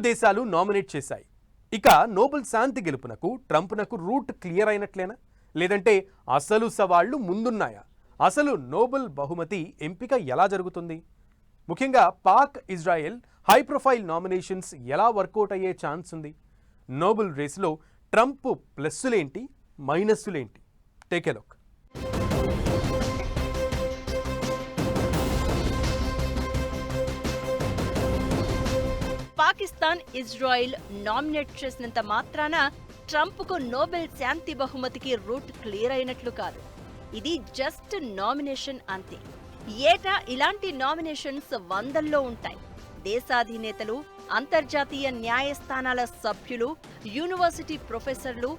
దేశాలు నామినేట్ చేశాయి. ఇక నోబెల్ శాంతి గెలుపునకు ట్రంప్నకు రూట్ క్లియర్ అయినట్లేనా? లేదంటే అసలు సవాళ్ళు ముందున్నాయా? అసలు నోబెల్ బహుమతి ఎంపిక ఎలా జరుగుతుంది? ముఖ్యంగా Pak Israel high profile nominations ఎలా వర్కౌట్ అయ్యే ఛాన్స్ ఉంది? నోబెల్ రేసులో ట్రంప్ ప్లస్సులేంటి? మైనస్సులేంటి? టేక్ పాకిస్తాన్ ఇజ్రాయిల్ నామినేట్ చేసినంత మాత్రాన ట్రంప్కు నోబెల్ శాంతి బహుమతికి రూట్ క్లియర్ అయినట్లు కాదు. ఇది జస్ట్ నామినేషన్ అంతే. ఏటా ఇలాంటి నామినేషన్స్ వందల్లో ఉంటాయి. దేశాధినేతలు అంతర్జాతీయ న్యాయస్థానాల సభ్యులు యూనివర్సిటీ ప్రొఫెసర్లు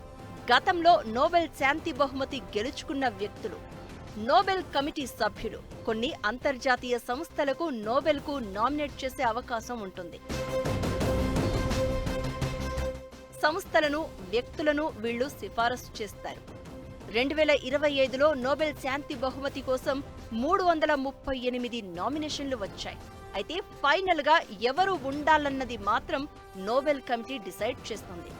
గతంలో నోబెల్ శాంతి బహుమతి గెలుచుకున్న వ్యక్తులు నోబెల్ కమిటీ సభ్యులు కొన్ని అంతర్జాతీయ సంస్థలకు నోబెల్కు నామినేట్ చేసే అవకాశం ఉంటుంది. సంస్థలను వ్యక్తులను వీళ్ళు సిఫారసు చేస్తారు. రెండు వేల ఇరవై ఐదులో నోబెల్ శాంతి బహుమతి కోసం మూడు వందల ముప్పై ఎనిమిది నామినేషన్లు వచ్చాయి. అయితే ఫైనల్గా ఎవరు ఉండాలన్నది మాత్రం నోబెల్ కమిటీ డిసైడ్ చేస్తుంది.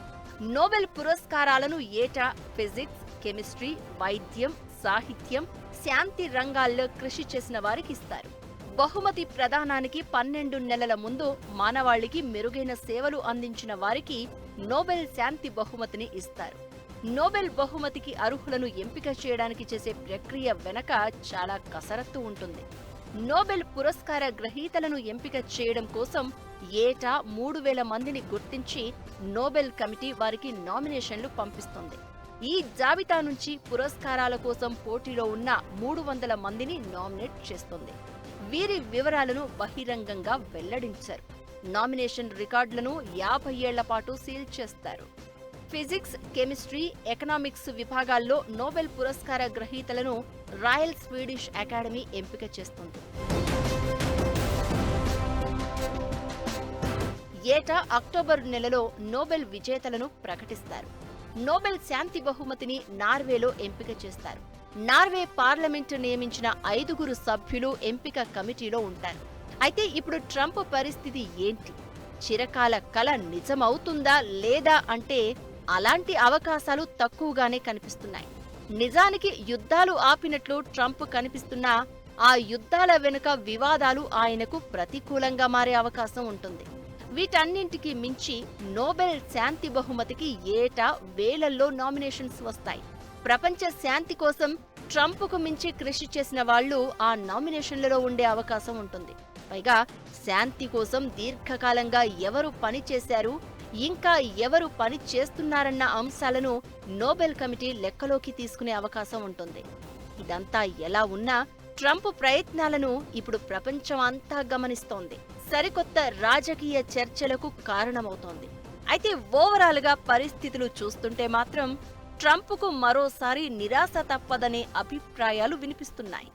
నోబెల్ పురస్కారాలను ఏటా ఫిజిక్స్ కెమిస్ట్రీ వైద్యం సాహిత్యం శాంతి రంగాల్లో కృషి చేసిన వారికి ఇస్తారు. బహుమతి ప్రదానానికి పన్నెండు నెలల ముందు మానవాళికి మెరుగైన సేవలు అందించిన వారికి నోబెల్ శాంతి బహుమతిని ఇస్తారు. నోబెల్ బహుమతికి అర్హులను ఎంపిక చేయడానికి చేసే ప్రక్రియ వెనక చాలా కసరత్తు ఉంటుంది. నోబెల్ పురస్కార గ్రహీతలను ఎంపిక చేయడం కోసం ఏటా మూడు వేల మందిని గుర్తించి నోబెల్ కమిటీ వారికి నామినేషన్లు పంపిస్తుంది. ఈ జాబితా నుంచి పురస్కారాల కోసం పోటీలో ఉన్న మూడు వందల మందిని నామినేట్ చేస్తుంది. వీరి వివరాలను బహిరంగంగా వెల్లడించారు. నామినేషన్ రికార్డులను యాభై ఏళ్ళ పాటు సీల్ చేస్తారు. ఫిజిక్స్ కెమిస్ట్రీ ఎకనామిక్స్ విభాగాల్లో నోబెల్ పురస్కార గ్రహీతలను రాయల్ స్వీడిష్ అకాడమీ ఎంపిక చేస్తుంది. ఏటా అక్టోబర్ నెలలో నోబెల్ విజేతలను ప్రకటిస్తారు. నోబెల్ శాంతి బహుమతిని నార్వేలో ఎంపిక చేస్తారు. నార్వే పార్లమెంటు నియమించిన ఐదుగురు సభ్యులు ఎంపిక కమిటీలో ఉంటారు. అయితే ఇప్పుడు ట్రంప్ పరిస్థితి ఏంటి? చిరకాల కల నిజమవుతుందా లేదా అంటే అలాంటి అవకాశాలు తక్కువగానే కనిపిస్తున్నాయి. నిజానికి యుద్ధాలు ఆపినట్లు ట్రంప్ కనిపిస్తున్నా ఆ యుద్ధాల వెనుక వివాదాలు ఆయనకు ప్రతికూలంగా మారే అవకాశం ఉంటుంది. వీటన్నింటికి మించి నోబెల్ శాంతి బహుమతికి ఏటా వేలల్లో నామినేషన్స్ వస్తాయి. ప్రపంచ శాంతి కోసం ట్రంప్కు మించి కృషి చేసిన వాళ్ళు ఆ నామినేషన్లలో ఉండే అవకాశం ఉంటుంది. పైగా శాంతి కోసం దీర్ఘకాలంగా ఎవరు పని చేశారు ఇంకా ఎవరు పని చేస్తున్నారన్న అంశాలను నోబెల్ కమిటీ లెక్కలోకి తీసుకునే అవకాశం ఉంటుంది. ఇదంతా ఎలా ఉన్నా ట్రంప్ ప్రయత్నాలను ఇప్పుడు ప్రపంచం అంతా గమనిస్తోంది. సరికొత్త రాజకీయ చర్చలకు కారణమవుతోంది. అయితే ఓవరాల్గా పరిస్థితులు చూస్తుంటే మాత్రం ట్రంప్కు మరోసారి నిరాశ తప్పదనే అభిప్రాయాలు వినిపిస్తున్నాయి.